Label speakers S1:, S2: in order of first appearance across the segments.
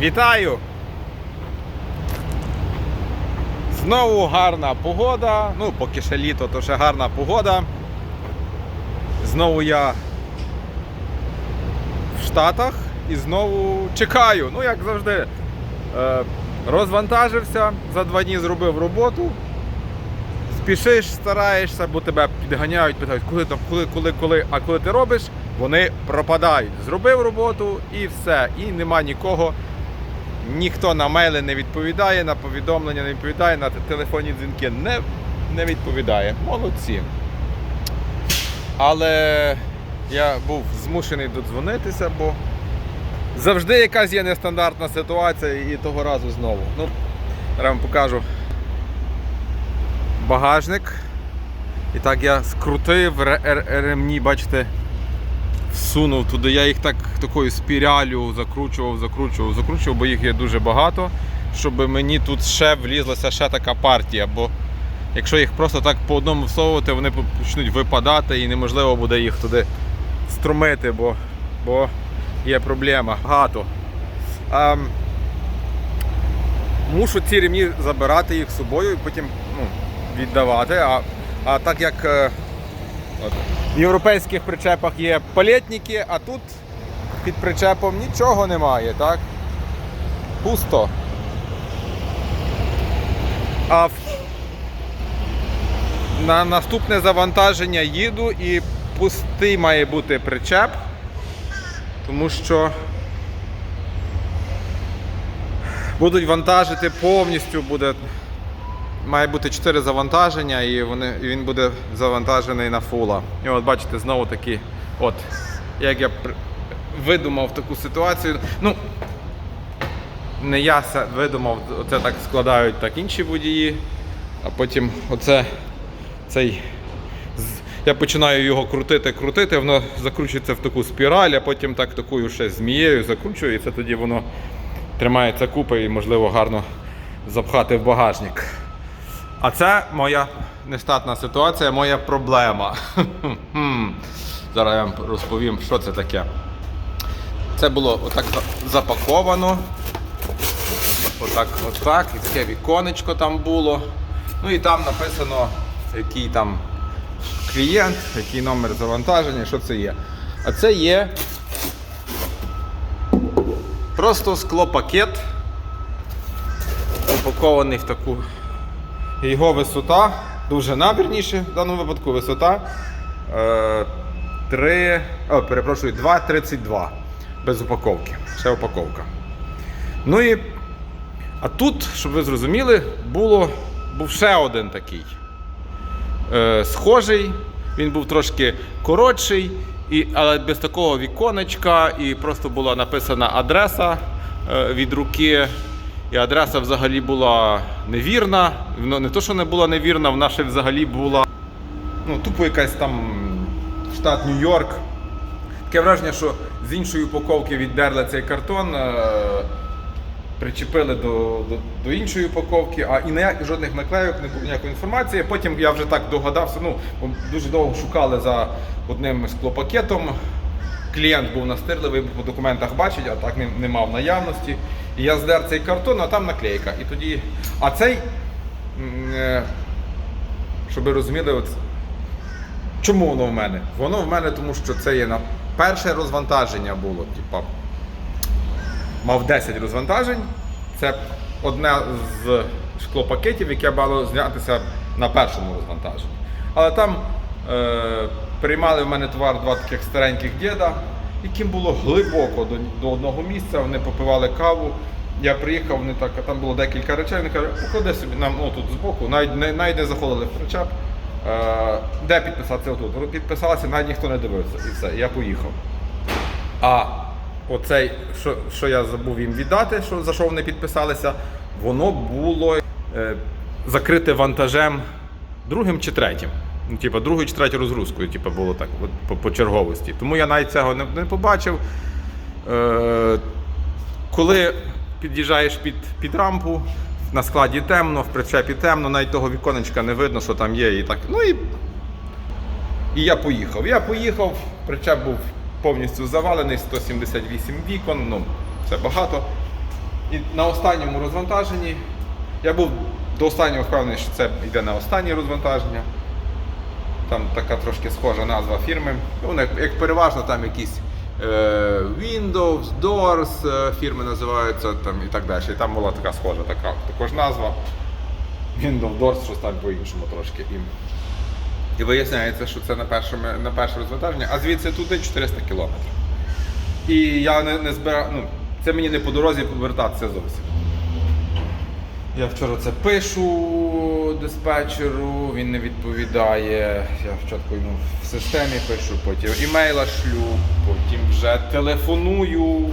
S1: Вітаю! Знову гарна погода. Ну, поки ще літо, то ще гарна погода. Знову я в Штатах і знову чекаю. Ну, як завжди, е, розвантажився, за два дні зробив роботу. Спішиш, стараєшся, бо тебе підганяють, питають, коли там, коли, коли, коли, а коли ти робиш, вони пропадають. Зробив роботу і все. І нема нікого. Ніхто на мейли не відповідає, на повідомлення не відповідає, на телефонні дзвінки не, не відповідає. Молодці. Але я був змушений додзвонитися, бо завжди якась є нестандартна ситуація і того разу знову. Ну, зараз вам покажу багажник. І так я скрутив ре- ре- ремні, бачите, всунув туди. Я їх так такою спіралю закручував, закручував, закручував, бо їх є дуже багато, щоб мені тут ще влізлася ще така партія. Бо якщо їх просто так по одному всовувати, вони почнуть випадати і неможливо буде їх туди струмити, бо, бо є проблема. Багато. Ем, мушу ці ремні забирати їх з собою і потім ну, віддавати. А, а так як е, в європейських причепах є палетники, а тут під причепом нічого немає, так? Пусто. А в... на наступне завантаження їду і пустий має бути причеп, тому що будуть вантажити повністю, буде, має бути 4 завантаження і, вони, і він буде завантажений на фула. І от бачите, знову таки, от, як я видумав таку ситуацію. Ну, не я видумав, оце так складають так інші водії, а потім оце цей. Я починаю його крутити, крутити, воно закручується в таку спіраль, а потім так такою ще змією закручую, і це тоді воно тримається купи і, можливо, гарно запхати в багажник. А це моя нестатна ситуація, моя проблема. Зараз я вам розповім, що це таке. Це було отак запаковано. Отак, отак, і таке віконечко там було. Ну і там написано, який там клієнт, який номер завантаження, що це є. А це є просто склопакет, упакований в таку. Його висота, дуже набірніше, в даному випадку висота е, 3, о, перепрошую, 2,32 без упаковки. Ще упаковка. Ну і а тут, щоб ви зрозуміли, було, був ще один такий е, схожий. Він був трошки коротший, і, але без такого віконечка, і просто була написана адреса е, від руки. І адреса взагалі була невірна. Не то, що не була невірна, вона ще взагалі була ну, тупо якась там штат Нью-Йорк. Таке враження, що з іншої упаковки віддерли цей картон, е, причепили до, до, до іншої упаковки, а і ніяк, жодних наклейок, не було ніякої інформації. Потім я вже так догадався, ну, дуже довго шукали за одним склопакетом. Клієнт був настирливий, по документах бачить, а так не, не мав наявності. І я здер цей картон, а там наклейка. І тоді. А цей, е, щоб ви розуміли, от, чому воно в мене? Воно в мене, тому що це є на перше розвантаження було. Типа, мав 10 розвантажень. Це одне з шклопакетів, яке мало знятися на першому розвантаженні. Але там е, приймали в мене товар два таких стареньких діда, яким було глибоко до, до одного місця. Вони попивали каву. Я приїхав, вони так, а там було декілька речей. Вони кажуть, поклади собі нам ну, тут збоку, навіть не, навіть не заходили в причеп. Е, де підписатися отут? Підписалися, навіть ніхто не дивився. І все, я поїхав. А оцей, що, що я забув їм віддати, що, за що вони підписалися, воно було е, закрите вантажем другим чи третім. Ну, типа, другою чи третьою розгрузкою, типа, було так, по, по черговості. Тому я навіть цього не, не побачив. Е, коли під'їжджаєш під, під рампу, на складі темно, в причепі темно, навіть того віконечка не видно, що там є. І так. Ну і і я поїхав. Я поїхав, причеп був повністю завалений, 178 вікон, ну це багато. І на останньому розвантаженні я був до останнього впевнений, що це йде на останнє розвантаження. Там така трошки схожа назва фірми. Ну, Вони як, переважно там якісь е, Windows, Doors е, фірми називаються там, і так далі. І там була така схожа така, також назва. Windows, Doors, щось там по-іншому трошки. І, і виясняється, що це на, першому, на перше розвантаження, а звідси туди 400 кілометрів. І я не, не збирав, ну, це мені не по дорозі повертатися зовсім. Я вчора це пишу диспетчеру, він не відповідає. Я спочатку йому в системі пишу, потім імейла шлю, потім вже телефоную.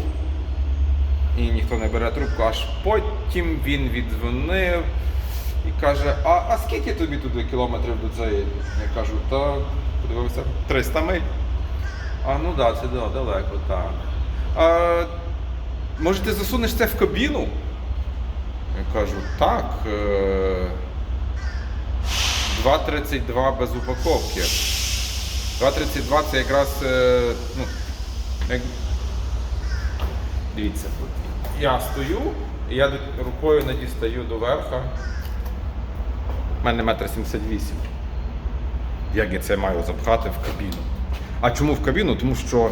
S1: І ніхто не бере трубку, аж потім він віддзвонив і каже: А, а скільки тобі туди кілометрів до цієї? Я кажу, та подивився 300 миль. А ну да, це да, далеко, так. А, може ти засунеш це в кабіну? Я кажу, так. е, 2,32 без упаковки. 2,32 це якраз. е, Ну, як... Дивіться, я стою, і я рукою не дістаю до верха. У мене метр 78. Як я це маю запхати в кабіну? А чому в кабіну? Тому що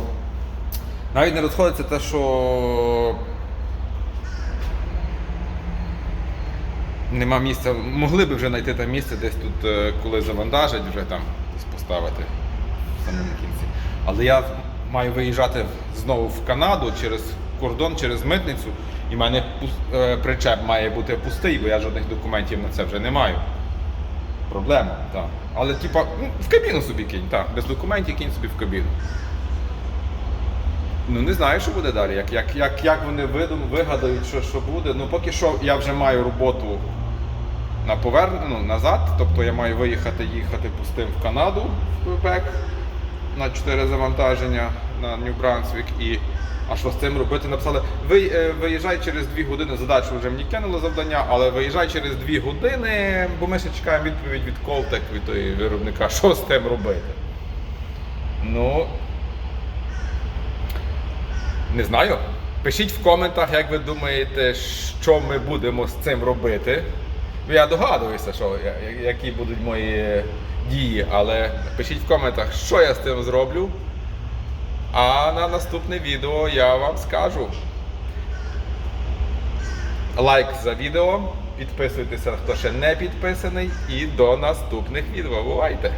S1: навіть не розходиться те, що нема місця. Могли б вже знайти там місце десь тут, е, коли завантажать, вже там десь поставити в самому кінці. Але я маю виїжджати знову в Канаду через кордон, через митницю, і в мене е, причеп має бути пустий, бо я жодних документів на це вже не маю. Проблема, так. Але типа, ну, в кабіну собі кинь, так. Без документів кинь собі в кабіну. Ну не знаю, що буде далі. Як, як, як, вони вигадають, що, що буде. Ну поки що я вже маю роботу на повернення, ну, назад. Тобто я маю виїхати, їхати пустим в Канаду в Квебек на 4 завантаження на Нью-Брансвік. І а що з цим робити? Написали, ви, е, виїжджай через 2 години, задачу вже мені кинули завдання, але виїжджай через 2 години, бо ми ще чекаємо відповідь від Колтек, від той виробника, що з тим робити. Ну, не знаю. Пишіть в коментах, як ви думаєте, що ми будемо з цим робити. Я догадуюся, що, які будуть мої дії, але пишіть в коментах, що я з цим зроблю. А на наступне відео я вам скажу. Лайк за відео, підписуйтеся, хто ще не підписаний, і до наступних відео. Бувайте!